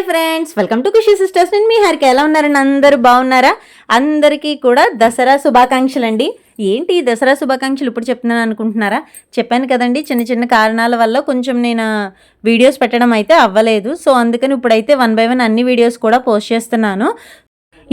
Hi friends welcome to Khushi sisters. నేను మీ హరికి. ఎలా ఉన్నారని అందరూ బాగున్నారా? అందరికీ కూడా దసరా శుభాకాంక్షలు అండి ఏంటి ఈ దసరా శుభాకాంక్షలు? ఇప్పుడు చెప్తున్నాను అనుకుంటున్నారా? చెప్పాను కదండి చిన్న చిన్న కారణాల వల్ల కొంచెం నేను వీడియోస్ పెట్టడం అయితే అవ్వలేదు. సో అందుకని ఇప్పుడైతే వన్ బై వన్ అన్ని వీడియోస్ కూడా పోస్ట్ చేస్తున్నాను.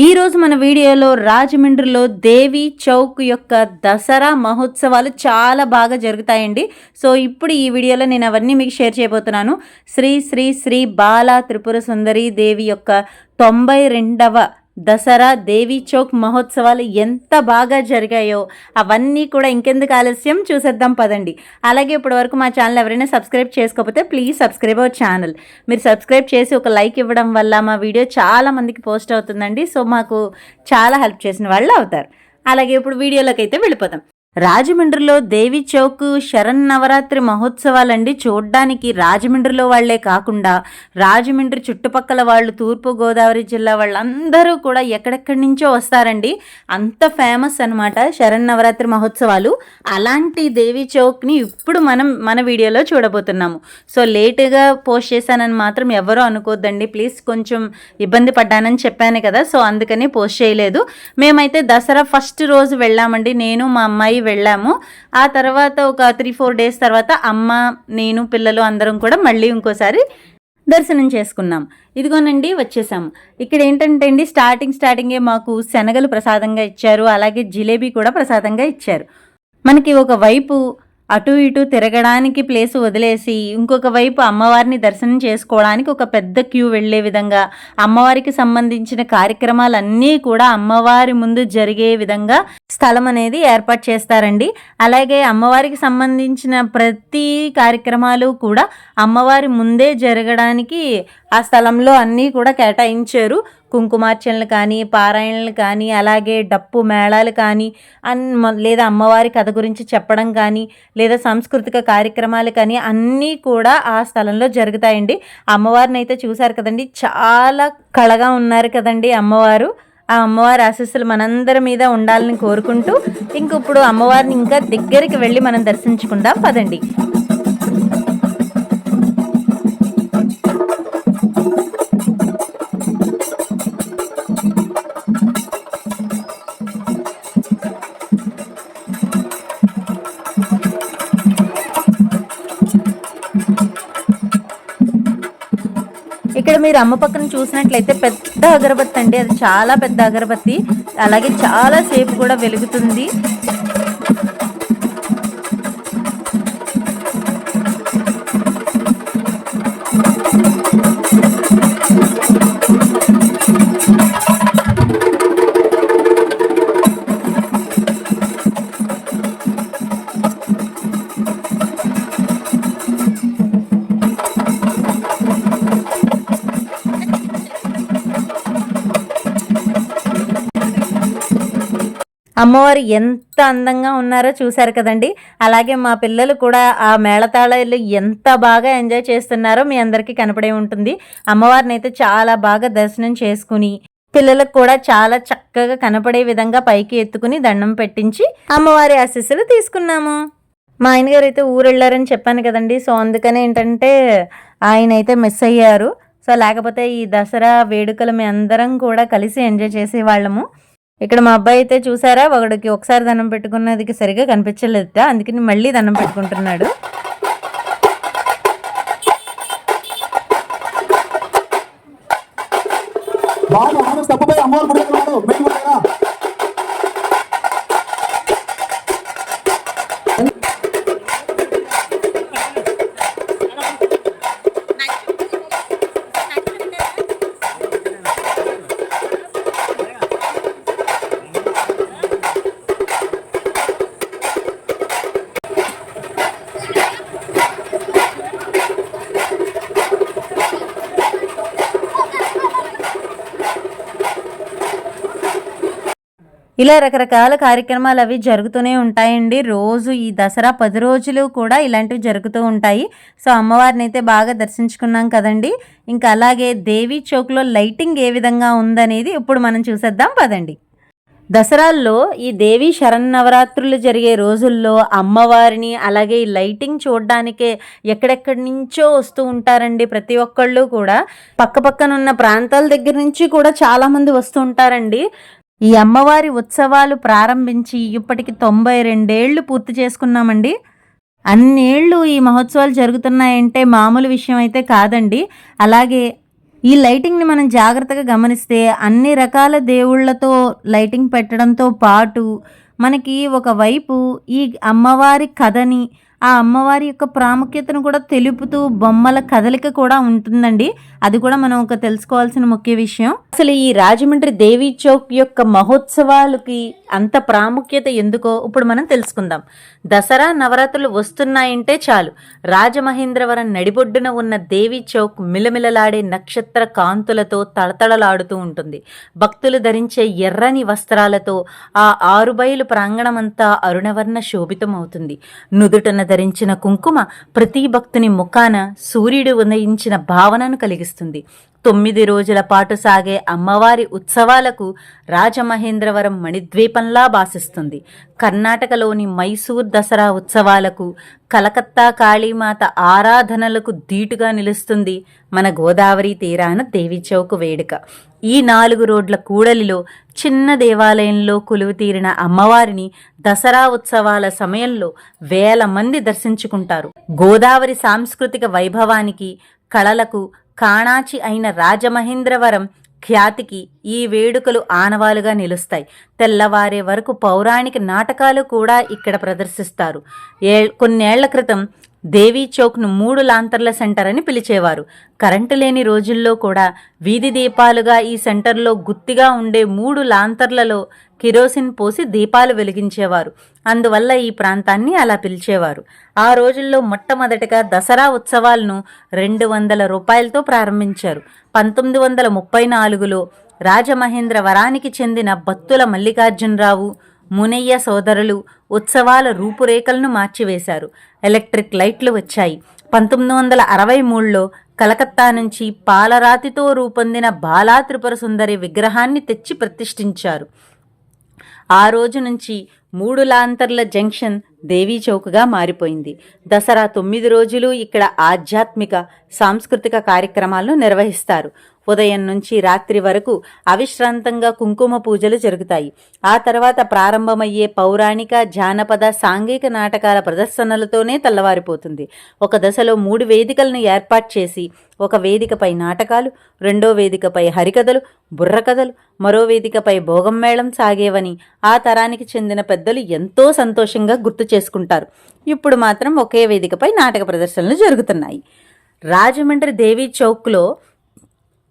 ఈరోజు మన వీడియోలో రాజమండ్రిలో దేవి చౌక్ యొక్క దసరా మహోత్సవాలు చాలా బాగా జరుగుతాయండి. సో ఇప్పుడు ఈ వీడియోలో నేను అవన్నీ మీకు షేర్ చేయబోతున్నాను. శ్రీ శ్రీ శ్రీ బాల త్రిపుర సుందరి దేవి యొక్క తొంభై రెండవ దసరా దేవి చౌక్ మహోత్సవాలు ఎంత బాగా జరిగాయో అవన్నీ కూడా ఇంకెందుకు ఆలస్యం? చూసేద్దాం పదండి. అలాగే ఇప్పటి వరకు మా ఛానల్ ఎవరైనా సబ్స్క్రైబ్ చేసుకోకపోతే ప్లీజ్ సబ్స్క్రైబ్ అవర్ ఛానల్. మీరు సబ్స్క్రైబ్ చేసి ఒక లైక్ ఇవ్వడం వల్ల మా వీడియో చాలా మందికి పోస్ట్ అవుతుందండి. సో మాకు చాలా హెల్ప్ చేసిన వాళ్ళు అవుతారు. అలాగే ఇప్పుడు వీడియోలోకి అయితే వెళ్ళిపోతాం రాజమండ్రిలో దేవి చౌక్ శరణ్ నవరాత్రి మహోత్సవాలండి. చూడ్డానికి రాజమండ్రిలో వాళ్ళే కాకుండా రాజమండ్రి చుట్టుపక్కల వాళ్ళు తూర్పు గోదావరి జిల్లా వాళ్ళందరూ కూడా ఎక్కడెక్కడి నుంచో వస్తారండి. అంత ఫేమస్ అనమాట శరణ్ నవరాత్రి మహోత్సవాలు. అలాంటి దేవి చౌక్ని ఇప్పుడు మనం మన వీడియోలో చూడబోతున్నాము. సో లేటుగా పోస్ట్ చేశానని మాత్రం ఎవరో అనుకోద్దండి. ప్లీజ్ కొంచెం ఇబ్బంది పడ్డానని చెప్పాను కదా సో అందుకని పోస్ట్ చేయలేదు. మేమైతే దసరా ఫస్ట్ రోజు వెళ్ళామండి. నేను మా అమ్మాయి వెళ్ళాము. ఆ తర్వాత ఒక త్రీ ఫోర్ డేస్ తర్వాత అమ్మ నేను పిల్లలు అందరం కూడా మళ్ళీ ఇంకోసారి దర్శనం చేసుకున్నాం. ఇదిగోనండి వచ్చేసాము. ఇక్కడ ఏంటంటే అండి స్టార్టింగ్ స్టార్టింగే మాకు శనగలు ప్రసాదంగా ఇచ్చారు. అలాగే జిలేబీ కూడా ప్రసాదంగా ఇచ్చారు. మనకి ఒక వైపు అటు ఇటు తిరగడానికి ప్లేస్ వదిలేసి ఇంకొక వైపు అమ్మవారిని దర్శనం చేసుకోవడానికి ఒక పెద్ద క్యూ వెళ్ళే విధంగా అమ్మవారికి సంబంధించిన కార్యక్రమాలన్నీ కూడా అమ్మవారి ముందు జరిగే విధంగా స్థలం అనేది ఏర్పాటు చేస్తారండి. అలాగే అమ్మవారికి సంబంధించిన ప్రతి కార్యక్రమాలు కూడా అమ్మవారి ముందే జరగడానికి ఆ స్థలంలో అన్నీ కూడా కేటాయించారు. కుంకుమార్చనలు కానీ పారాయణలు కానీ అలాగే డప్పు మేళాలు కానీ అన్ లేదా అమ్మవారి కథ గురించి చెప్పడం కానీ లేదా సాంస్కృతిక కార్యక్రమాలు కానీ అన్నీ కూడా ఆ స్థలంలో జరుగుతాయండి. అమ్మవారిని అయితే చూశారు కదండి. చాలా కళగా ఉన్నారు కదండి అమ్మవారు. ఆ అమ్మవారి ఆశస్సులు మనందరి మీద ఉండాలని కోరుకుంటూ ఇంక ఇప్పుడు అమ్మవారిని ఇంకా దగ్గరికి వెళ్ళి మనం దర్శించుకుందాం. పదండి. మీరు అమ్మ పక్కన చూసినట్లయితే పెద్ద అగరబత్తి అండి. అది చాలా పెద్ద అగరబత్తి. అలాగే చాలా సేపు కూడా వెలుగుతుంది. అమ్మవారు ఎంత అందంగా ఉన్నారో చూశారు కదండి. అలాగే మా పిల్లలు కూడా ఆ మేళతాళాలు ఎంత బాగా ఎంజాయ్ చేస్తున్నారో మీ అందరికీ కనపడే ఉంటుంది. అమ్మవారిని అయితే చాలా బాగా దర్శనం చేసుకుని పిల్లలకు కూడా చాలా చక్కగా కనపడే విధంగా పైకి ఎత్తుకుని దండం పెట్టించి అమ్మవారి ఆశీస్సులు తీసుకున్నాము. మా ఆయన గారు అయితే ఊరు వెళ్ళారని చెప్పాను కదండి. సో అందుకనే ఏంటంటే ఆయన అయితే మిస్ అయ్యారు. సో లేకపోతే ఈ దసరా వేడుకలు మేము అందరం కూడా కలిసి ఎంజాయ్ చేసేవాళ్ళము. ఇక్కడ మా అబ్బాయి అయితే చూసారా? ఒకడికి ఒకసారి దండం పెట్టుకున్నది సరిగా కనిపించలేదు అందుకని మళ్ళీ దండం పెట్టుకుంటున్నాడు. బాగా ఆమె అమ్మవారు ఇలా రకరకాల కార్యక్రమాలు అవి జరుగుతూనే ఉంటాయండి. రోజు ఈ దసరా పది రోజులు కూడా ఇలాంటివి జరుగుతూ ఉంటాయి. సో అమ్మవారిని అయితే బాగా దర్శించుకున్నాం కదండి. ఇంకా అలాగే దేవి చౌక్లో లైటింగ్ ఏ విధంగా ఉందనేది ఇప్పుడు మనం చూసేద్దాం. పదండి. దసరాల్లో ఈ దేవి శరన్నవరాత్రులు జరిగే రోజుల్లో అమ్మవారిని అలాగే ఈ లైటింగ్ చూడడానికే ఎక్కడెక్కడి నుంచో వస్తూ ఉంటారండి ప్రతి ఒక్కళ్ళు కూడా. పక్క పక్కనున్న ప్రాంతాల దగ్గర నుంచి కూడా చాలామంది వస్తూ ఉంటారండి. ఈ అమ్మవారి ఉత్సవాలు ప్రారంభించి ఇప్పటికి తొంభై రెండేళ్ళు పూర్తి చేసుకున్నామండి. అన్నేళ్ళు ఈ మహోత్సవాలు జరుగుతున్నాయంటే మామూలు విషయం అయితే కాదండి. అలాగే ఈ లైటింగ్ని మనం జాగ్రత్తగా గమనిస్తే అన్ని రకాల దేవుళ్ళతో లైటింగ్ పెట్టడంతో పాటు మనకి ఒకవైపు ఈ అమ్మవారి కథని ఆ అమ్మవారి యొక్క ప్రాముఖ్యతను కూడా తెలుపుతూ బొమ్మల కదలిక కూడా ఉంటుందండి. అది కూడా మనం ఒక తెలుసుకోవాల్సిన ముఖ్య విషయం. అసలు ఈ రాజమండ్రి దేవీ చౌక్ యొక్క మహోత్సవాలకి అంత ప్రాముఖ్యత ఎందుకో ఇప్పుడు మనం తెలుసుకుందాం. దసరా నవరాత్రులు వస్తున్నాయంటే చాలు. రాజమహేంద్రవరం నడిబొడ్డున ఉన్న దేవీ చౌక్ మిలమిలలాడే నక్షత్ర కాంతులతో తళతళలాడుతూ ఉంటుంది. భక్తులు ధరించే ఎర్రని వస్త్రాలతో ఆ ఆరుబయలు ప్రాంగణమంతా అరుణవర్ణ శోభితమవుతుంది. నుదుటన ధరించిన కుంకుమ ప్రతి భక్తుని ముఖాన సూర్యుడు ఉదయించిన భావనను కలిగిస్తుంది. తొమ్మిది రోజుల పాటు సాగే అమ్మవారి ఉత్సవాలకు రాజమహేంద్రవరం మణిద్వీపంలా భాసిస్తుంది కర్ణాటకలోని మైసూర్ దసరా ఉత్సవాలకు కలకత్తా కాళీమాత ఆరాధనలకు ధీటుగా నిలుస్తుంది మన గోదావరి తీరాన దేవిచౌక వేడుక. ఈ నాలుగు రోడ్ల కూడలిలో చిన్న దేవాలయంలో కొలువు తీరిన అమ్మవారిని దసరా ఉత్సవాల సమయంలో వేల మంది దర్శించుకుంటారు. గోదావరి సాంస్కృతిక వైభవానికి కళలకు కాణాచి అయిన రాజమహేంద్రవరం ఖ్యాతికి ఈ వేడుకలు ఆనవాలుగా నిలుస్తాయి. తెల్లవారే వరకు పౌరాణిక నాటకాలు కూడా ఇక్కడ ప్రదర్శిస్తారు. ఏ కొన్నేళ్ళ క్రితం దేవీ చౌక్ను మూడు లాంతర్ల సెంటర్ అని పిలిచేవారు. కరెంటు లేని రోజుల్లో కూడా వీధి దీపాలుగా ఈ సెంటర్లో గుత్తిగా ఉండే మూడు లాంతర్లలో కిరోసిన్ పోసి దీపాలు వెలిగించేవారు. అందువల్ల ఈ ప్రాంతాన్ని అలా పిలిచేవారు. ఆ రోజుల్లో మొట్టమొదటిగా దసరా ఉత్సవాలను రెండు వందల రూపాయలతో ప్రారంభించారు. పంతొమ్మిది వందల ముప్పై నాలుగులో రాజమహేంద్ర వరానికి చెందిన బత్తుల మల్లికార్జునరావు మునయ్య సోదరులు ఉత్సవాల రూపురేఖలను మార్చివేశారు. ఎలక్ట్రిక్ లైట్లు వచ్చాయి. పంతొమ్మిది వందల అరవై మూడులో కలకత్తా నుంచి పాలరాతితో రూపొందిన బాలా త్రిపుర సుందరి విగ్రహాన్ని తెచ్చి ప్రతిష్ఠించారు. ఆ రోజు నుంచి మూడు లాంతర్ల జంక్షన్ దేవీ చౌక్గా మారిపోయింది. దసరా తొమ్మిది రోజులు ఇక్కడ ఆధ్యాత్మిక సాంస్కృతిక కార్యక్రమాలను నిర్వహిస్తారు. ఉదయం నుంచి రాత్రి వరకు అవిశ్రాంతంగా కుంకుమ పూజలు జరుగుతాయి. ఆ తర్వాత ప్రారంభమయ్యే పౌరాణిక జానపద సాంఘిక నాటకాల ప్రదర్శనలతోనే తెల్లవారిపోతుంది. ఒక దశలో మూడు వేదికలను ఏర్పాటు చేసి ఒక వేదికపై నాటకాలు రెండో వేదికపై హరికథలు బుర్రకథలు మరో వేదికపై భోగం మేళం సాగేవని ఆ తరానికి చెందిన పెద్దలు ఎంతో సంతోషంగా గుర్తు చేసుకుంటారు. ఇప్పుడు మాత్రం ఒకే వేదికపై నాటక ప్రదర్శనలు జరుగుతున్నాయి. రాజమండ్రి దేవీ చౌక్లో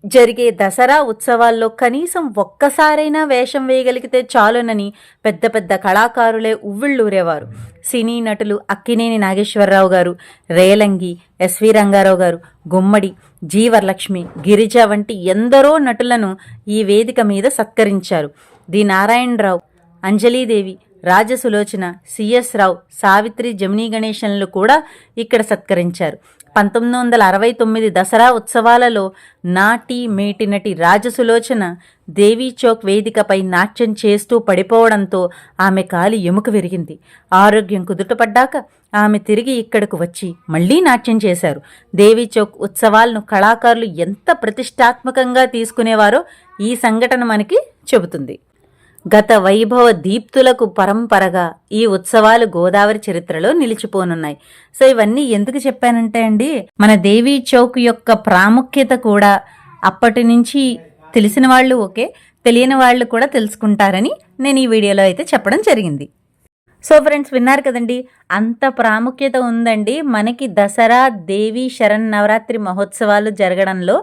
జరిగే దసరా ఉత్సవాల్లో కనీసం ఒక్కసారైనా వేషం వేయగలిగితే చాలునని పెద్ద పెద్ద కళాకారులే ఉవ్విళ్ళూరేవారు. సినీ నటులు అక్కినేని నాగేశ్వరరావు గారు రేలంగి ఎస్వి రంగారావు గారు గుమ్మడి జీవరలక్ష్మి గిరిజ వంటి ఎందరో నటులను ఈ వేదిక మీద సత్కరించారు. D Narayana Rao Anjali Devi Rajasulochana C S Rao Savitri Gemini గణేశన్లు కూడా ఇక్కడ సత్కరించారు. పంతొమ్మిది వందల అరవై తొమ్మిది దసరా ఉత్సవాలలో నాటి మేటినటి రాజసులోచన దేవీ చౌక్ వేదికపై నాట్యం చేస్తూ పడిపోవడంతో ఆమె కాలి ఎముక విరిగింది. ఆరోగ్యం కుదుటపడ్డాక ఆమె తిరిగి ఇక్కడకు వచ్చి మళ్ళీ నాట్యం చేశారు. దేవీ చౌక్ ఉత్సవాలను కళాకారులు ఎంత ప్రతిష్టాత్మకంగా తీసుకునేవారో ఈ సంఘటన మనకి చెబుతుంది. గత వైభవ దీప్తులకు పరంపరగా ఈ ఉత్సవాలు గోదావరి చరిత్రలో నిలిచిపోనున్నాయి. సో ఇవన్నీ ఎందుకు చెప్పానంటే అండి మన దేవీ చౌక్ యొక్క ప్రాముఖ్యత కూడా అప్పటి నుంచి తెలిసిన వాళ్ళు ఓకే తెలియని వాళ్ళు కూడా తెలుసుకుంటారని నేను ఈ వీడియోలో అయితే చెప్పడం జరిగింది. సో ఫ్రెండ్స్ విన్నారు కదండి అంత ప్రాముఖ్యత ఉందండి. మనకి దసరా దేవి శరణ్ నవరాత్రి మహోత్సవాలు జరగడంలో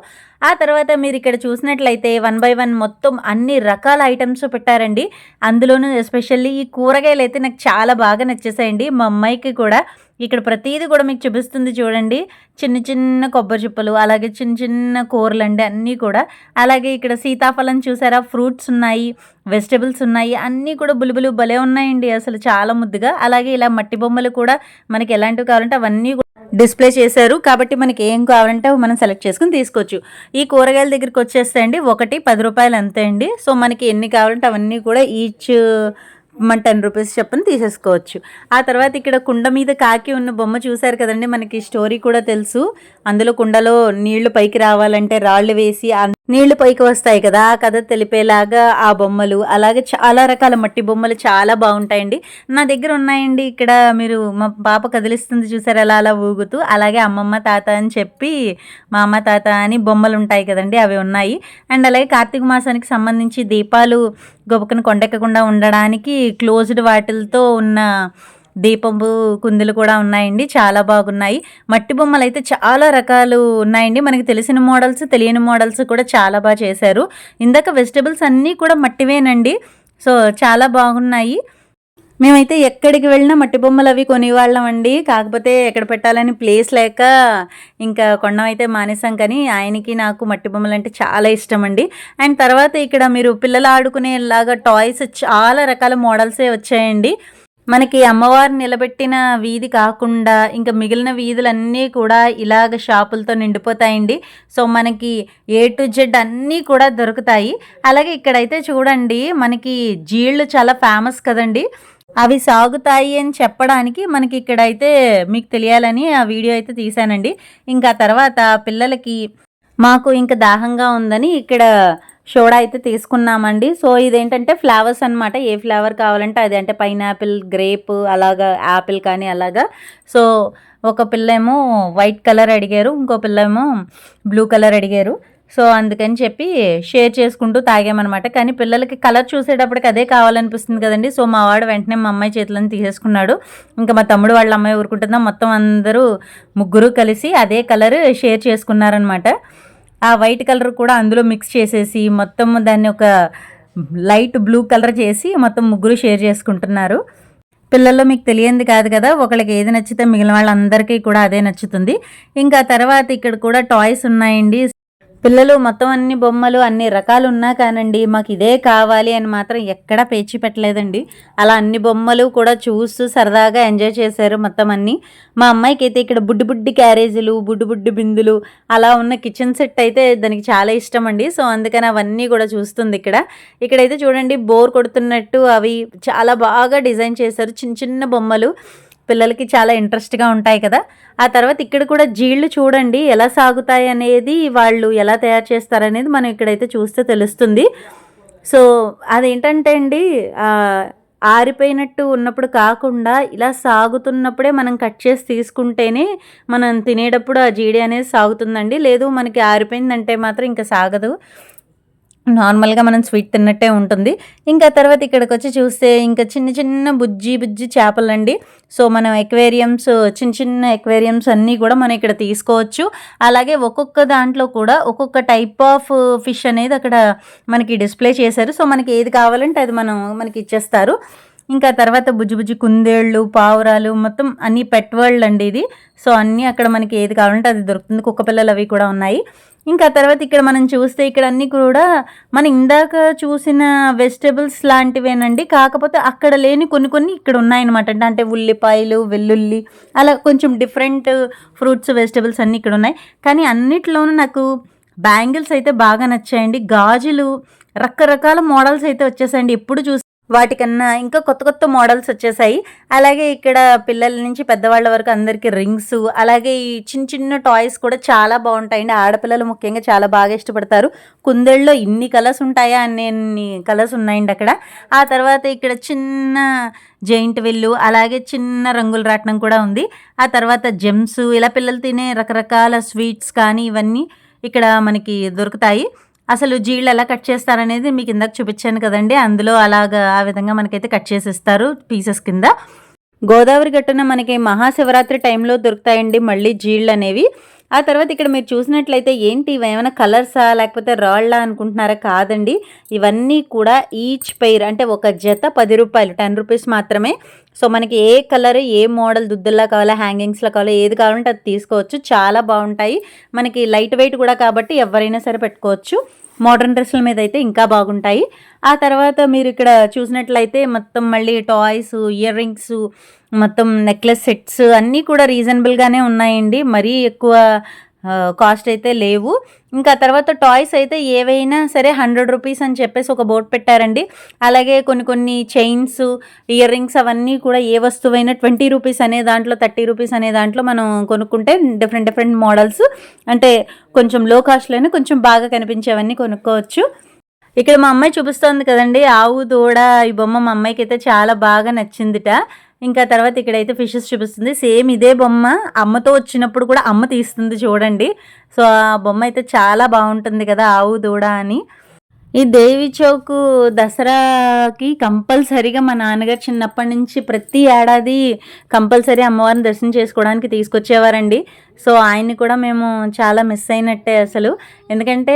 ఆ తర్వాత మీరు ఇక్కడ చూసినట్లయితే వన్ బై వన్ మొత్తం అన్ని రకాల ఐటమ్స్ పెట్టారండి. అందులోనూ ఎస్పెషల్లీ ఈ కూరగాయలు అయితే నాకు చాలా బాగా నచ్చేసాయండి. మా అమ్మాయికి కూడా ఇక్కడ ప్రతిదీ కూడా మీకు చూపిస్తుంది చూడండి. చిన్న చిన్న కొబ్బరి చిప్పలు అలాగే చిన్న చిన్న కూరలు అండి అన్నీ కూడా. అలాగే ఇక్కడ సీతాఫలం చూసారా? ఫ్రూట్స్ ఉన్నాయి వెజిటబుల్స్ ఉన్నాయి అన్నీ కూడా బులుబులు భలే ఉన్నాయండి అసలు చాలా ముద్దుగా. అలాగే ఇలా మట్టి బొమ్మలు కూడా మనకి ఎలాంటివి కావాలంటే అవన్నీ కూడా డిస్ప్లే చేశారు. కాబట్టి మనకి ఏం కావాలంటే మనం సెలెక్ట్ చేసుకుని తీసుకోవచ్చు. ఈ కూరగాయల దగ్గరికి వచ్చేస్తే అండి ఒకటి పది రూపాయలు అంతే అండి. సో మనకి ఎన్ని కావాలంటే అవన్నీ కూడా ఈచ్ మన టెన్ రూపీస్ చెప్పని తీసేసుకోవచ్చు. ఆ తర్వాత ఇక్కడ కుండ మీద కాకి ఉన్న బొమ్మ చూశారు కదండి మనకి స్టోరీ కూడా తెలుసు. అందులో కుండలో నీళ్ళు పైకి రావాలంటే రాళ్ళు వేసి నీళ్ళు పైకి వస్తాయి కదా ఆ కథ తెలిపేలాగా ఆ బొమ్మలు అలాగే చాలా రకాల మట్టి బొమ్మలు చాలా బాగుంటాయండి. నా దగ్గర ఉన్నాయండి ఇక్కడ మీరు మా పాప కదిలిస్తుంది చూసారు అలా అలా ఊగుతూ అలాగే అమ్మమ్మ తాత అని చెప్పి మా అమ్మ తాత అని బొమ్మలు ఉంటాయి కదండి అవి ఉన్నాయి. అండ్ అలాగే కార్తీక మాసానికి సంబంధించి దీపాలు గొప్పకన కొండెక్కకుండా ఉండడానికి క్లోజ్డ్ వాటిలతో ఉన్న దీపము కుందులు కూడా ఉన్నాయండి. చాలా బాగున్నాయి. మట్టి బొమ్మలు అయితే చాలా రకాలు ఉన్నాయండి. మనకి తెలిసిన మోడల్స్ తెలియని మోడల్స్ కూడా చాలా బాగా చేశారు. ఇందాక వెజిటబుల్స్ అన్నీ కూడా మట్టివేనండి. సో చాలా బాగున్నాయి. మేమైతే ఎక్కడికి వెళ్ళినా మట్టి బొమ్మలు అవి కొనేవాళ్ళం అండి కాకపోతే ఎక్కడ పెట్టాలని ప్లేస్ లేక ఇంకా కొండం అయితే మానేసాం కానీ ఆయనకి నాకు మట్టి బొమ్మలు అంటే చాలా ఇష్టం అండి అండ్ తర్వాత ఇక్కడ మీరు పిల్లలు ఆడుకునేలాగా టాయ్స్ చాలా రకాల మోడల్సే వచ్చాయండి. మనకి అమ్మవారు నిలబెట్టిన వీధి కాకుండా ఇంకా మిగిలిన వీధులన్నీ కూడా ఇలాగ షాపులతో నిండిపోతాయండి. సో మనకి ఏ టు జెడ్ అన్నీ కూడా దొరుకుతాయి. అలాగే ఇక్కడైతే చూడండి మనకి జీళ్ళు చాలా ఫేమస్ కదండి. అవి సాగుతాయి అని చెప్పడానికి మనకి ఇక్కడైతే మీకు తెలియాలని ఆ వీడియో అయితే తీశానండి. ఇంకా తర్వాత పిల్లలకి మాకు ఇంకా దాహంగా ఉందని ఇక్కడ సోడా అయితే తీసుకున్నామండి. సో ఇదేంటంటే ఫ్లేవర్స్ అనమాట ఏ ఫ్లేవర్ కావాలంటే అది అంటే పైనాపిల్ గ్రేప్ అలాగా యాపిల్ కానీ అలాగా. సో ఒక పిల్ల ఏమో వైట్ కలర్ అడిగారు. ఇంకో పిల్ల ఏమో బ్లూ కలర్ అడిగారు. సో అందుకని చెప్పి షేర్ చేసుకుంటూ తాగామన్నమాట. కానీ పిల్లలకి కలర్ చూసేటప్పటికి అదే కావాలనిపిస్తుంది కదండి. సో మా వాడు వెంటనే మా అమ్మాయి చేతులను తీసేసుకున్నాడు. ఇంకా మా తమ్ముడు వాళ్ళ అమ్మాయి ఊరుకుంటుందా? మొత్తం అందరూ ముగ్గురు కలిసి అదే కలర్ షేర్ చేసుకున్నారనమాట ఆ వైట్ కలర్ కూడా అందులో మిక్స్ చేసేసి మొత్తం దాన్ని ఒక లైట్ బ్లూ కలర్ చేసి మొత్తం ముగ్గురు షేర్ చేసుకుంటున్నారు. పిల్లల్లో మీకు తెలియంది కాదు కదా ఒకళ్ళకి ఏది నచ్చితే మిగిలిన వాళ్ళందరికీ కూడా అదే నచ్చుతుంది. ఇంకా తర్వాత ఇక్కడ కూడా టాయ్స్ ఉన్నాయండి. పిల్లలు మొత్తం అన్ని బొమ్మలు అన్ని రకాలు ఉన్నా కానండి మాకు ఇదే కావాలి అని మాత్రం ఎక్కడా పేచి పెట్టలేదండి. అలా అన్ని బొమ్మలు కూడా చూస్తూ సరదాగా ఎంజాయ్ చేశారు మొత్తం అన్ని. మా అమ్మాయికి అయితే ఇక్కడ బుడ్డి బుడ్డి క్యారేజీలు బుడ్డి బుడ్డి బిందులు అలా ఉన్న కిచెన్ సెట్ అయితే దానికి చాలా ఇష్టం అండి సో అందుకని అవన్నీ కూడా చూస్తుంది ఇక్కడ. ఇక్కడైతే చూడండి బోర్ కొడుతున్నట్టు అవి చాలా బాగా డిజైన్ చేశారు. చిన్న చిన్న బొమ్మలు. పిల్లలకి చాలా ఇంట్రెస్ట్గా ఉంటాయి కదా. ఆ తర్వాత ఇక్కడ కూడా జీళ్ళు చూడండి ఎలా సాగుతాయి అనేది వాళ్ళు ఎలా తయారు చేస్తారనేది మనం ఇక్కడైతే చూస్తే తెలుస్తుంది. సో అదేంటంటే అండి ఆరిపోయినట్టు ఉన్నప్పుడు కాకుండా ఇలా సాగుతున్నప్పుడే మనం కట్ చేసి తీసుకుంటేనే మనం తినేటప్పుడు ఆ జీడి అనేది సాగుతుందండి. లేదు మనకి ఆరిపోయిందంటే మాత్రం ఇంకా సాగదు. నార్మల్గా మనం స్వీట్ తిన్నట్టే ఉంటుంది. ఇంకా తర్వాత ఇక్కడికి వచ్చి చూస్తే ఇంకా చిన్న చిన్న బుజ్జి బుజ్జి చేపలండి. సో మనం ఎక్వేరియమ్స్ చిన్న చిన్న ఎక్వేరియమ్స్ అన్నీ కూడా మనం ఇక్కడ తీసుకోవచ్చు. అలాగే ఒక్కొక్క దాంట్లో కూడా ఒక్కొక్క టైప్ ఆఫ్ ఫిష్ అనేది అక్కడ మనకి డిస్ప్లే చేశారు. సో మనకి ఏది కావాలంటే అది మనం మనకి ఇచ్చేస్తారు. ఇంకా తర్వాత బుజ్జి బుజ్జి కుందేళ్ళు పావురాలు మొత్తం అన్ని పెట్ వరల్డ్ అండి ఇది. సో అన్నీ అక్కడ మనకి ఏది కావాలంటే అది దొరుకుతుంది. కుక్క పిల్లలు అవి కూడా ఉన్నాయి. ఇంకా తర్వాత ఇక్కడ మనం చూస్తే ఇక్కడ అన్నీ కూడా మనం ఇందాక చూసిన వెజిటేబుల్స్ లాంటివేనండి. కాకపోతే అక్కడ లేని కొన్ని కొన్ని ఇక్కడ ఉన్నాయన్నమాట. అంటే ఉల్లిపాయలు వెల్లుల్లి అలా కొంచెం డిఫరెంట్ ఫ్రూట్స్ వెజిటేబుల్స్ అన్నీ ఇక్కడ ఉన్నాయి. కానీ అన్నిట్లోనూ నాకు బ్యాంగిల్స్ అయితే బాగా నచ్చాయండి. గాజులు రకరకాల మోడల్స్ అయితే వచ్చేసాయండి. ఎప్పుడు చూసి వాటికన్నా ఇంకా కొత్త కొత్త మోడల్స్ వచ్చేసాయి. అలాగే ఇక్కడ పిల్లల నుంచి పెద్దవాళ్ళ వరకు అందరికీ రింగ్స్ అలాగే ఈ చిన్న చిన్న టాయ్స్ కూడా చాలా బాగుంటాయండి. ఆడపిల్లలు ముఖ్యంగా చాలా బాగా ఇష్టపడతారు. కుందేళ్ళలో ఇన్ని కలర్స్ ఉంటాయా అన్ని కలర్స్ ఉన్నాయండి అక్కడ. ఆ తర్వాత ఇక్కడ చిన్న జైంట్ విల్లు అలాగే చిన్న రంగుల రాట్నం కూడా ఉంది. ఆ తర్వాత జెమ్స్ ఇలా పిల్లలు తినే రకరకాల స్వీట్స్ కానీ ఇవన్నీ ఇక్కడ మనకి దొరుకుతాయి. అసలు జీళ్ళు ఎలా కట్ చేస్తారనేది మీకు ఇందాక చూపించాను కదండి. అందులో అలాగా ఆ విధంగా మనకైతే కట్ చేసి ఇస్తారు పీసెస్ కింద. గోదావరి గట్టున మనకి మహాశివరాత్రి టైంలో దొరుకుతాయండి మళ్ళీ జీళ్ళు అనేవి. ఆ తర్వాత ఇక్కడ మీరు చూసినట్లయితే ఏంటి ఇవి ఏమైనా కలర్సా లేకపోతే రాళ్ళా అనుకుంటున్నారా కాదండి. ఇవన్నీ కూడా ఈచ్ పెయిర్ అంటే ఒక జత పది రూపాయలు టెన్ రూపీస్ మాత్రమే. సో మనకి ఏ కలర్ ఏ మోడల్ దుద్దుల్లా కావాలా హ్యాంగింగ్స్లో కావాలా ఏది కావాలంటే అది తీసుకోవచ్చు. చాలా బాగుంటాయి. మనకి లైట్ వెయిట్ కూడా కాబట్టి ఎవరైనా సరే పెట్టుకోవచ్చు. మోడర్న్ డ్రెస్సుల మీద అయితే ఇంకా బాగుంటాయి. ఆ తర్వాత మీరు ఇక్కడ చూసినట్లయితే మొత్తం మళ్ళీ టాయ్స్ ఇయర్ రింగ్స్ మొత్తం నెక్లెస్ సెట్స్ అన్నీ కూడా రీజనబుల్గానే ఉన్నాయండి. మరీ ఎక్కువ కాస్ట్ అయితే లేవు. ఇంకా తర్వాత టాయ్స్ అయితే ఏవైనా సరే హండ్రెడ్ రూపీస్ అని చెప్పేసి ఒక బోర్డు పెట్టారండి. అలాగే కొన్ని కొన్ని చైన్స్ ఇయర్ రింగ్స్ అవన్నీ కూడా ఏ వస్తువైనా ట్వంటీ రూపీస్ అనే దాంట్లో థర్టీ రూపీస్ అనే దాంట్లో మనం కొనుక్కుంటే డిఫరెంట్ డిఫరెంట్ మోడల్స్ అంటే కొంచెం లో కాస్ట్లోనే కొంచెం బాగా కనిపించేవన్నీ కొనుక్కోవచ్చు. ఇక్కడ మా అమ్మాయి చూపిస్తోంది కదండి ఆవు దూడ ఈ బొమ్మ మా అమ్మాయికి అయితే చాలా బాగా నచ్చిందిట. ఇంకా తర్వాత ఇక్కడైతే ఫిషెస్ చూపిస్తుంది. సేమ్ ఇదే బొమ్మ. అమ్మతో వచ్చినప్పుడు కూడా అమ్మ తీస్తుంది చూడండి. సో ఆ బొమ్మ అయితే చాలా బాగుంటుంది కదా ఆవు దూడ అని. ఈ దేవి చౌక్ దసరాకి కంపల్సరీగా మా నాన్నగారు చిన్నప్పటి నుంచి ప్రతి ఏడాది కంపల్సరీ అమ్మవారిని దర్శనం చేసుకోవడానికి తీసుకొచ్చేవారండి. సో ఆయన్ని కూడా మేము చాలా మిస్ అయినట్టే అసలు. ఎందుకంటే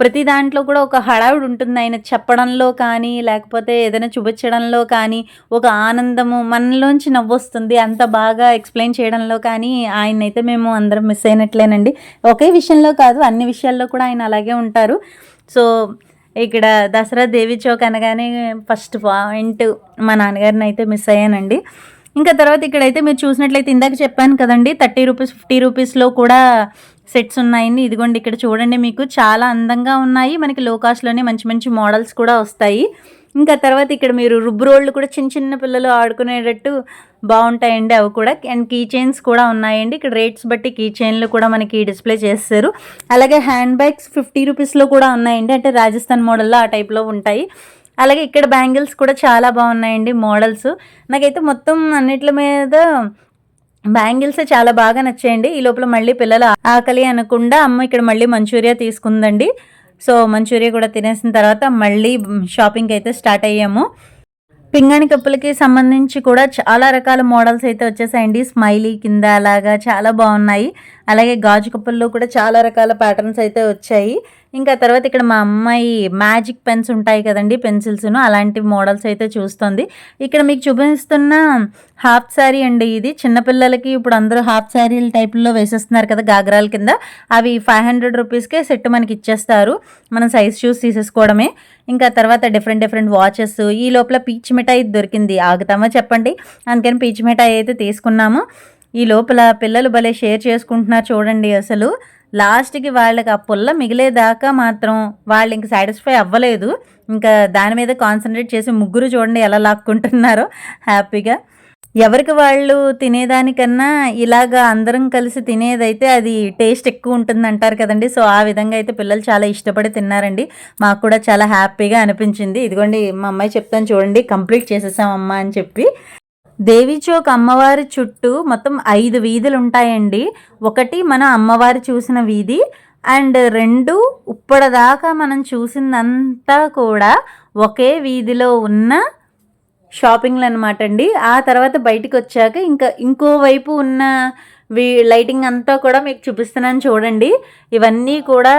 ప్రతి దాంట్లో కూడా ఒక హడావుడి ఉంటుంది ఆయన చెప్పడంలో కానీ లేకపోతే ఏదైనా చూపించడంలో కానీ ఒక ఆనందము మనలోంచి నవ్వొస్తుంది. అంత బాగా ఎక్స్ప్లెయిన్ చేయడంలో కానీ ఆయన అయితే మేము అందరం మిస్ అయినట్లేనండి. ఒకే విషయంలో కాదు అన్ని విషయాల్లో కూడా ఆయన అలాగే ఉంటారు. సో ఇక్కడ దసరా దేవి చౌక్ అనగానే ఫస్ట్ పాయింట్ మా నాన్నగారిని అయితే మిస్ అయ్యానండి. ఇంకా తర్వాత ఇక్కడైతే మీరు చూసినట్లయితే ఇందాక చెప్పాను కదండి థర్టీ రూపీస్ ఫిఫ్టీ రూపీస్లో కూడా సెట్స్ ఉన్నాయండి. ఇదిగోండి ఇక్కడ చూడండి మీకు చాలా అందంగా ఉన్నాయి. మనకి లో కాస్ట్లోనే మంచి మంచి మోడల్స్ కూడా వస్తాయి. ఇంకా తర్వాత ఇక్కడ మీరు రుబ్బురోళ్ళు కూడా చిన్న చిన్న పిల్లలు ఆడుకునేటట్టు బాగుంటాయండి. అవి కూడా. అండ్ కీ చైన్స్ కూడా ఉన్నాయండి. ఇక్కడ రేట్స్ బట్టి కీ చైన్లు కూడా మనకి డిస్ప్లే చేస్తారు. అలాగే హ్యాండ్ బ్యాగ్స్ ఫిఫ్టీ రూపీస్లో కూడా ఉన్నాయండి. అంటే రాజస్థాన్ మోడల్లో ఆ టైప్లో ఉంటాయి. అలాగే ఇక్కడ బ్యాంగిల్స్ కూడా చాలా బాగున్నాయండి మోడల్స్ నాకైతే మొత్తం అన్నిటి మీద బ్యాంగిల్స్ చాలా బాగా నచ్చాయండి. ఈ లోపల మళ్ళీ పిల్లలు ఆకలి అనకుండా అమ్మ ఇక్కడ మళ్ళీ మంచూరియా తీసుకుందండి. సో మంచూరియా కూడా తినేసిన తర్వాత మళ్ళీ షాపింగ్కి అయితే స్టార్ట్ అయ్యాము. పింగాణి కప్పులకి సంబంధించి కూడా చాలా రకాల మోడల్స్ అయితే వచ్చేసాయండి. స్మైలీ కింద అలాగా చాలా బాగున్నాయి. అలాగే గాజు కప్పుల్లో కూడా చాలా రకాల ప్యాటర్న్స్ అయితే వచ్చాయి. ఇంకా తర్వాత ఇక్కడ మా అమ్మాయి మ్యాజిక్ పెన్స్ ఉంటాయి కదండి పెన్సిల్స్ను. అలాంటి మోడల్స్ అయితే చూస్తుంది. ఇక్కడ మీకు చూపిస్తున్న హాఫ్ శారీ అండి ఇది. చిన్నపిల్లలకి ఇప్పుడు అందరూ హాఫ్ శారీల టైప్లో వేసేస్తున్నారు కదా గాగ్రాల కింద. అవి ఫైవ్ హండ్రెడ్ రూపీస్కే సెట్ మనకి ఇచ్చేస్తారు. మనం సైజ్ చూసి తీసేసుకోవడమే. ఇంకా తర్వాత డిఫరెంట్ డిఫరెంట్ వాచెస్. ఈ లోపల పీచ్ మిఠాయి దొరికింది. ఆగుతామా చెప్పండి. అందుకని పీచ్ మిఠాయి అయితే తీసుకున్నాము. ఈ లోపల పిల్లలు భలే షేర్ చేసుకుంటున్నారు చూడండి అసలు. లాస్ట్కి వాళ్ళకి ఆ పుల్ల మిగిలేదాకా మాత్రం వాళ్ళు ఇంక సాటిస్ఫై అవ్వలేదు. ఇంకా దాని మీద కాన్సన్ట్రేట్ చేసి ముగ్గురు చూడండి ఎలా లాక్కుంటున్నారో. హ్యాపీగా. ఎవరికి వాళ్ళు తినేదానికన్నా ఇలాగా అందరం కలిసి తినేదైతే అది టేస్ట్ ఎక్కువ ఉంటుంది అంటారు కదండి. సో ఆ విధంగా అయితే పిల్లలు చాలా ఇష్టపడి తిన్నారండి. మాకు కూడా చాలా హ్యాపీగా అనిపించింది. ఇదిగోండి మా అమ్మాయి చెప్తాను చూడండి కంప్లీట్ చేసేసాం అమ్మ అని చెప్పి. దేవిచోక్ అమ్మవారి చుట్టూ మొత్తం ఐదు వీధులు ఉంటాయండి. ఒకటి మన అమ్మవారి చూసిన వీధి అండ్ రెండు ఇప్పటిదాకా మనం చూసిందంతా కూడా ఒకే వీధిలో ఉన్న షాపింగ్లు అనమాట అండి. ఆ తర్వాత బయటికి వచ్చాక ఇంకా ఇంకో వైపు ఉన్న వీ లైటింగ్ అంతా కూడా మీకు చూపిస్తున్నాను చూడండి. ఇవన్నీ కూడా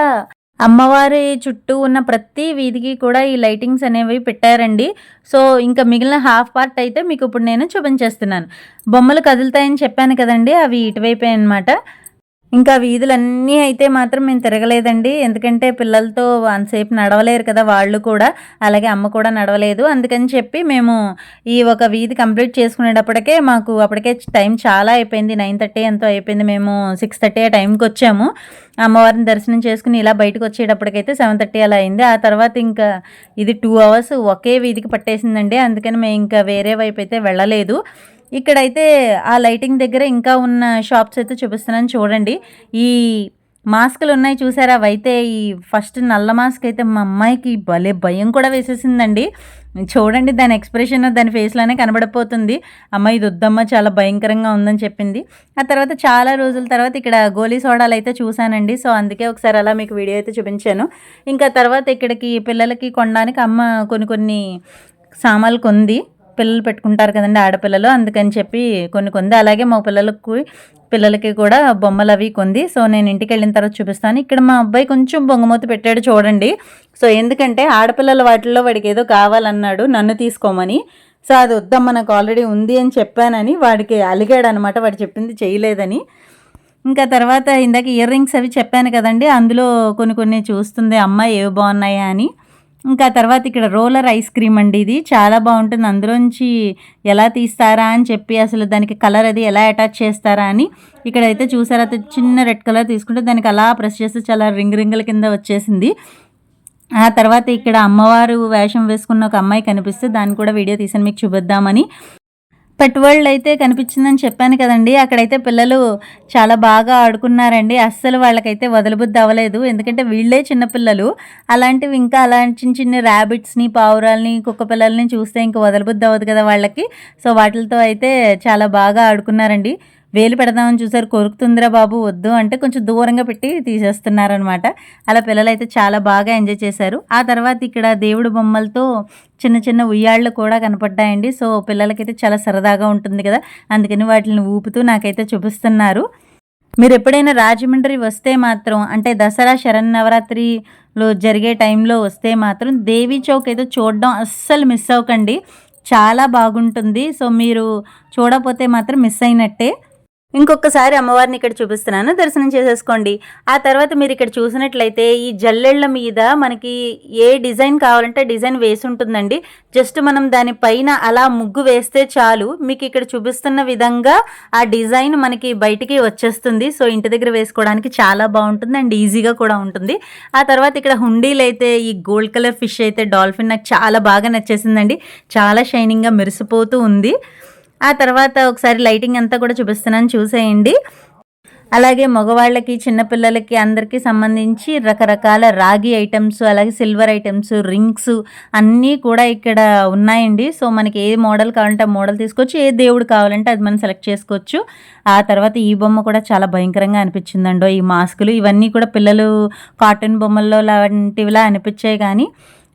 అమ్మవారి చుట్టూ ఉన్న ప్రతి వీధికి కూడా ఈ లైటింగ్స్ అనేవి పెట్టారండి. సో ఇంకా మిగిలిన హాఫ్ పార్ట్ అయితే మీకు ఇప్పుడు నేను చూపించేస్తున్నాను. బొమ్మలు కదులుతాయని చెప్పాను కదండి అవి ఇటువైపోయాయి అనమాట ఇంకా వీధులన్నీ అయితే మాత్రం మేము తిరగలేదండి. ఎందుకంటే పిల్లలతో అంతసేపు నడవలేరు కదా వాళ్ళు కూడా. అలాగే అమ్మ కూడా నడవలేదు. అందుకని చెప్పి మేము ఈ ఒక వీధి కంప్లీట్ చేసుకునేటప్పటికే మాకు అప్పటికే టైం చాలా అయిపోయింది. నైన్ థర్టీ ఎంతో అయిపోయింది. మేము సిక్స్ థర్టీ ఆ టైంకి వచ్చాము. అమ్మవారిని దర్శనం చేసుకుని ఇలా బయటకు వచ్చేటప్పటికైతే సెవెన్ థర్టీ అలా అయింది. ఆ తర్వాత ఇంకా ఇది టూ అవర్స్ ఒకే వీధికి పట్టేసిందండి. అందుకని మేము ఇంకా వేరే వైపు అయితే వెళ్ళలేదు. ఇక్కడైతే ఆ లైటింగ్ దగ్గర ఇంకా ఉన్న షాప్స్ అయితే చూపిస్తున్నాను. చూడండి. ఈ మాస్కులు ఉన్నాయి చూసారా? అవైతే ఈ ఫస్ట్ నల్ల మాస్క్ అయితే మా అమ్మాయికి భలే భయం కూడా వేసేసిందండి. చూడండి దాని ఎక్స్ప్రెషన్ దాని ఫేస్లోనే కనబడిపోతుంది. అమ్మ ఇది వద్దమ్మా చాలా భయంకరంగా ఉందని చెప్పింది. ఆ తర్వాత చాలా రోజుల తర్వాత ఇక్కడ గోలీ సోడాలు అయితే చూశానండి. సో అందుకే ఒకసారి అలా మీకు వీడియో అయితే చూపించాను. ఇంకా తర్వాత ఇక్కడికి పిల్లలకి కొనడానికి అమ్మ కొన్ని కొన్ని సామాన్లు కొంది. పిల్లలు పెట్టుకుంటారు కదండి ఆడపిల్లలు. అందుకని చెప్పి కొన్ని కొంది అలాగే మా పిల్లలకు పిల్లలకి కూడా బొమ్మలు అవి కొంది. సో నేను ఇంటికి వెళ్ళిన తర్వాత చూపిస్తాను. ఇక్కడ మా అబ్బాయి కొంచెం బొంగమూత పెట్టాడు చూడండి. సో ఎందుకంటే ఆడపిల్లల వాటిల్లో వాడికి ఏదో కావాలన్నాడు నన్ను తీసుకోమని. సో అది వద్దాం నాకు ఆల్రెడీ ఉంది అని చెప్పానని వాడికి అలిగాడు అనమాట వాడు చెప్పింది చేయలేదని. ఇంకా తర్వాత ఇందాక ఇయర్ రింగ్స్ అవి చెప్పాను కదండి. అందులో కొన్ని కొన్ని చూస్తుంది అమ్మ ఏవి బాగున్నాయా అని. ఇంకా తర్వాత ఇక్కడ రోలర్ ఐస్ క్రీమ్ అండి ఇది. చాలా బాగుంటుంది. అందులోంచి ఎలా తీస్తారా అని చెప్పి అసలు దానికి కలర్ అది ఎలా అటాచ్ చేస్తారా అని ఇక్కడైతే చూసారా? అది చిన్న రెడ్ కలర్ తీసుకుంటే దానికి అలా ప్రెస్ చేస్తే చాలా రింగ్ రింగుల కింద వచ్చేసింది. ఆ తర్వాత ఇక్కడ అమ్మవారు వేషం వేసుకున్న ఒక అమ్మాయి కనిపిస్తే దాన్ని కూడా వీడియో తీసాను మీకు చూపిద్దామని. పెట్ వరల్డ్ అయితే కనిపించిందని చెప్పాను కదండి. అక్కడైతే పిల్లలు చాలా బాగా ఆడుకున్నారండి. అస్సలు వాళ్ళకైతే వదలబుద్ధి అవ్వలేదు. ఎందుకంటే వీళ్ళే చిన్నపిల్లలు అలాంటివి ఇంకా అలాంటి చిన్న చిన్న ర్యాబిట్స్ని పావురాల్ని కుక్క పిల్లల్ని చూస్తే ఇంకా వదలబుద్ధి అవ్వదు కదా వాళ్ళకి. సో వాటితో అయితే చాలా బాగా ఆడుకున్నారండి. వేలు పెడదామని చూసారు. కొరుకుతుందిరా బాబు వద్దు అంటే కొంచెం దూరంగా పెట్టి తీసేస్తున్నారనమాట. అలా పిల్లలు అయితే చాలా బాగా ఎంజాయ్ చేశారు. ఆ తర్వాత ఇక్కడ దేవుడు బొమ్మలతో చిన్న చిన్న ఉయ్యాళ్ళు కూడా కనపడ్డాయండి. సో పిల్లలకైతే చాలా సరదాగా ఉంటుంది కదా. అందుకని వాటిని ఊపుతూ నాకైతే చూపిస్తున్నారు. మీరు ఎప్పుడైనా రాజమండ్రి వస్తే మాత్రం అంటే దసరా శరన్నవరాత్రిలో జరిగే టైంలో వస్తే మాత్రం దేవి చౌక్ అయితే చూడడం అస్సలు మిస్ అవ్వకండి. చాలా బాగుంటుంది. సో మీరు చూడకపోతే మాత్రం మిస్ అయినట్టే. ఇంకొకసారి అమ్మవారిని ఇక్కడ చూపిస్తున్నాను దర్శనం చేసేసుకోండి. ఆ తర్వాత మీరు ఇక్కడ చూసినట్లయితే ఈ జల్లెళ్ళ మీద మనకి ఏ డిజైన్ కావాలంటే డిజైన్ వేసి ఉంటుందండి. జస్ట్ మనం దానిపైన అలా ముగ్గు వేస్తే చాలు. మీకు ఇక్కడ చూపిస్తున్న విధంగా ఆ డిజైన్ మనకి బయటికి వచ్చేస్తుంది. సో ఇంటి దగ్గర వేసుకోవడానికి చాలా బాగుంటుంది అండ్ ఈజీగా కూడా ఉంటుంది. ఆ తర్వాత ఇక్కడ హుండీలు అయితే ఈ గోల్డ్ కలర్ ఫిష్ అయితే డాల్ఫిన్ నాకు చాలా బాగా నచ్చేసిందండి. చాలా షైనింగ్గా మెరిసిపోతూ ఉంది. ఆ తర్వాత ఒకసారి లైటింగ్ అంతా కూడా చూపిస్తున్నాను చూసేయండి. అలాగే మగవాళ్ళకి చిన్నపిల్లలకి అందరికీ సంబంధించి రకరకాల రాగి ఐటమ్స్ అలాగే సిల్వర్ ఐటమ్స్ రింగ్స్ అన్నీ కూడా ఇక్కడ ఉన్నాయండి. సో మనకి ఏ మోడల్ కావాలంటే ఆ మోడల్ తీసుకోవచ్చు ఏ దేవుడు కావాలంటే అది మనం సెలెక్ట్ చేసుకోవచ్చు. ఆ తర్వాత ఈ బొమ్మ కూడా చాలా భయంకరంగా అనిపించిందండో ఈ మాస్కులు ఇవన్నీ కూడా పిల్లలు కాటన్ బొమ్మల్లో లాంటివిలా అనిపించాయి కానీ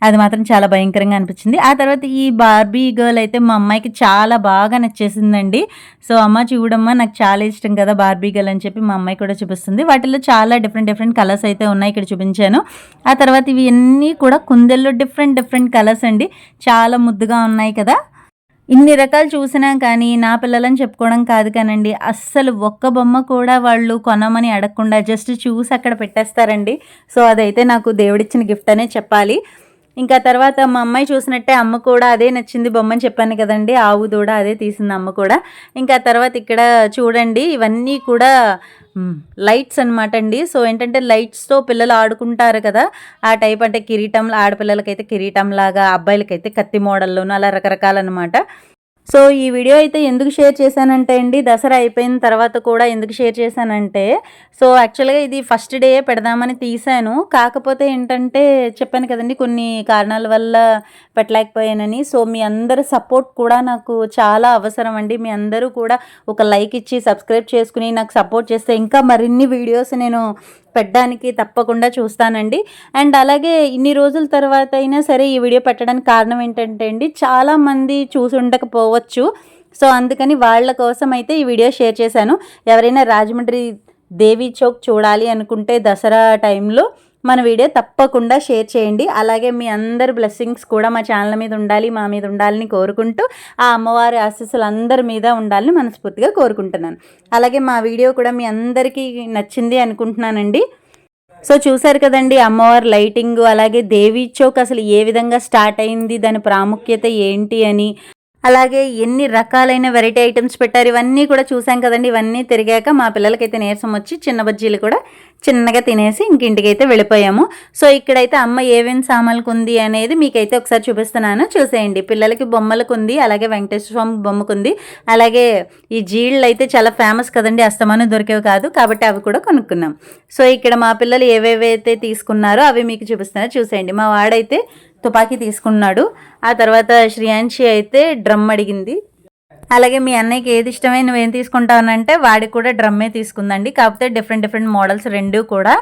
అది మాత్రం చాలా భయంకరంగా అనిపించింది. ఆ తర్వాత ఈ బార్బీ గర్ల్ అయితే మా అమ్మాయికి చాలా బాగా నచ్చేసిందండి. సో అమ్మ చూడమ్మ నాకు చాలా ఇష్టం కదా బార్బీ గర్ల్ అని చెప్పి మా అమ్మాయి కూడా చూపిస్తుంది. వాటిలో చాలా డిఫరెంట్ డిఫరెంట్ కలర్స్ అయితే ఉన్నాయి ఇక్కడ చూపించాను. ఆ తర్వాత ఇవి అన్నీ కూడా కుందెల్లో డిఫరెంట్ డిఫరెంట్ కలర్స్ అండి. చాలా ముద్దుగా ఉన్నాయి కదా. ఇన్ని రకాలు చూసినా కానీ నా పిల్లలని చెప్పుకోవడం కాదు కానండి అస్సలు ఒక్క బొమ్మ కూడా వాళ్ళు కొనమని అడగకుండా జస్ట్ చూసి అక్కడ పెట్టేస్తారండి. సో అదైతే నాకు దేవుడిచ్చిన గిఫ్ట్ అనే చెప్పాలి. ఇంకా తర్వాత మా అమ్మాయి చూసినట్టే అమ్మ కూడా అదే నచ్చింది బొమ్మని చెప్పాను కదండి. ఆవు దూడ అదే తీసింది అమ్మ కూడా. ఇంకా తర్వాత ఇక్కడ చూడండి ఇవన్నీ కూడా లైట్స్ అనమాట అండి. సో ఏంటంటే లైట్స్తో పిల్లలు ఆడుకుంటారు కదా. ఆ టైప్ అంటే కిరీటం ఆడపిల్లలకైతే కిరీటం లాగా అబ్బాయిలకైతే కత్తి మోడల్లోనూ అలా రకరకాలన్నమాట. సో ఈ వీడియో అయితే ఎందుకు షేర్ చేశానంటే అండి దసరా అయిపోయిన తర్వాత కూడా ఎందుకు షేర్ చేశానంటే సో యాక్చువల్గా ఇది ఫస్ట్ డే పెడదామని తీశాను. కాకపోతే ఏంటంటే చెప్పాను కదండి కొన్ని కారణాల వల్ల పెట్టలేకపోయానని. సో మీ అందరి సపోర్ట్ కూడా నాకు చాలా అవసరం అండి. మీ అందరూ కూడా ఒక లైక్ ఇచ్చి సబ్స్క్రైబ్ చేసుకుని నాకు సపోర్ట్ చేస్తే ఇంకా మరిన్ని వీడియోస్ నేను పెట్టడానికి తప్పకుండా చూస్తానండి. అండ్ అలాగే ఇన్ని రోజుల తర్వాత అయినా సరే ఈ వీడియో పెట్టడానికి కారణం ఏంటంటే అండి చాలామంది చూసి ఉండకపోవచ్చు. సో అందుకని వాళ్ళ కోసం అయితే ఈ వీడియో షేర్ చేశాను. ఎవరైనా రాజమండ్రి దేవి చౌక్ చూడాలి అనుకుంటే దసరా టైంలో మన వీడియో తప్పకుండా షేర్ చేయండి. అలాగే మీ అందరి బ్లెస్సింగ్స్ కూడా మా ఛానల్ మీద ఉండాలి మా మీద ఉండాలని కోరుకుంటూ ఆ అమ్మవారి ఆశీస్సులు అందరి మీద ఉండాలని మనస్ఫూర్తిగా కోరుకుంటున్నాను. అలాగే మా వీడియో కూడా మీ అందరికీ నచ్చింది అనుకుంటున్నానండి. సో చూసారు కదండి అమ్మవారి లైటింగ్ అలాగే దేవి చౌక్ అసలు ఏ విధంగా స్టార్ట్ అయింది దాని ప్రాముఖ్యత ఏంటి అని అలాగే ఎన్ని రకాలైన వెరైటీ ఐటమ్స్ పెట్టారు? ఇవన్నీ కూడా చూసాం కదండి. ఇవన్నీ తిరిగాక మా పిల్లలకైతే నీరసం వచ్చి చిన్న బజ్జీలు కూడా చిన్నగా తినేసి ఇంకింటికైతే వెళ్ళిపోయాము. సో ఇక్కడైతే అమ్మ ఏమేమి సామాన్లకు ఉంది అనేది మీకైతే ఒకసారి చూపిస్తున్నాను. చూసేయండి. పిల్లలకి బొమ్మలకు ఉంది అలాగే వెంకటేశ్వర స్వామి బొమ్మకు ఉంది అలాగే ఈ జీళ్ళు అయితే చాలా ఫేమస్ కదండి. అస్తమానం దొరికేవి కాదు కాబట్టి అవి కూడా కొనుక్కున్నాం. సో ఇక్కడ మా పిల్లలు ఏవేవైతే తీసుకున్నారో అవి మీకు చూపిస్తున్నారు చూసేయండి. మా వాడైతే తుపాకీ తీసుకున్నాడు. ఆ తర్వాత శ్రేయాన్షి అయితే డ్రమ్ అడిగింది. అలాగే మీ అన్నయ్యకి ఏది ఇష్టమైన నువ్వేం తీసుకుంటావనంటే వాడికి కూడా డ్రమ్మే తీసుకుందండి. కాకపోతే డిఫరెంట్ డిఫరెంట్ మోడల్స్ రెండు కూడా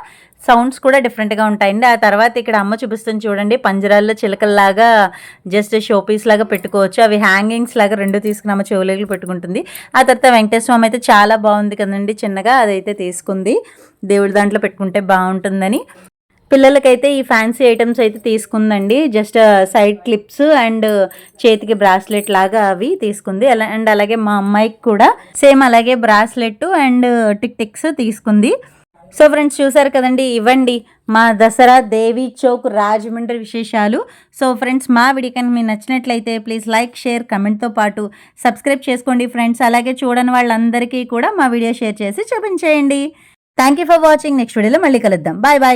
సౌండ్స్ కూడా డిఫరెంట్గా ఉంటాయండి. ఆ తర్వాత ఇక్కడ అమ్మ చూపిస్తుంది చూడండి. పంజరాల్లో చిలకల్లాగా జస్ట్ షోపీస్ లాగా పెట్టుకోవచ్చు. అవి హ్యాంగింగ్స్ లాగా రెండు తీసుకుని అమ్మ చెవులేలు పెట్టుకుంటుంది. ఆ తర్వాత వెంకటేశ్వర అయితే చాలా బాగుంది కదండి. చిన్నగా అదైతే తీసుకుంది. దేవుడి దాంట్లో పెట్టుకుంటే బాగుంటుందని. పిల్లలకైతే ఈ ఫ్యాన్సీ ఐటమ్స్ అయితే తీసుకుందండి. జస్ట్ సైడ్ క్లిప్స్ అండ్ చేతికి బ్రాస్లెట్ లాగా అవి తీసుకుంది. అలా అండ్ అలాగే మా అమ్మాయికి కూడా సేమ్ అలాగే బ్రాస్లెట్ అండ్ టిక్ టిక్స్ తీసుకుంది. సో ఫ్రెండ్స్ చూసారు కదండి ఇవ్వండి మా దసరా దేవి చౌక్ రాజమండ్రి విశేషాలు. సో ఫ్రెండ్స్ మా వీడియో కనుక మీకు నచ్చినట్లయితే ప్లీజ్ లైక్ షేర్ కమెంట్తో పాటు సబ్స్క్రైబ్ చేసుకోండి ఫ్రెండ్స్ అలాగే చూడని వాళ్ళందరికీ కూడా మా వీడియో షేర్ చేసి చూపించేయండి. Thank you for watching next వీడియోలో మళ్ళీ కలుద్దాం. Bye bye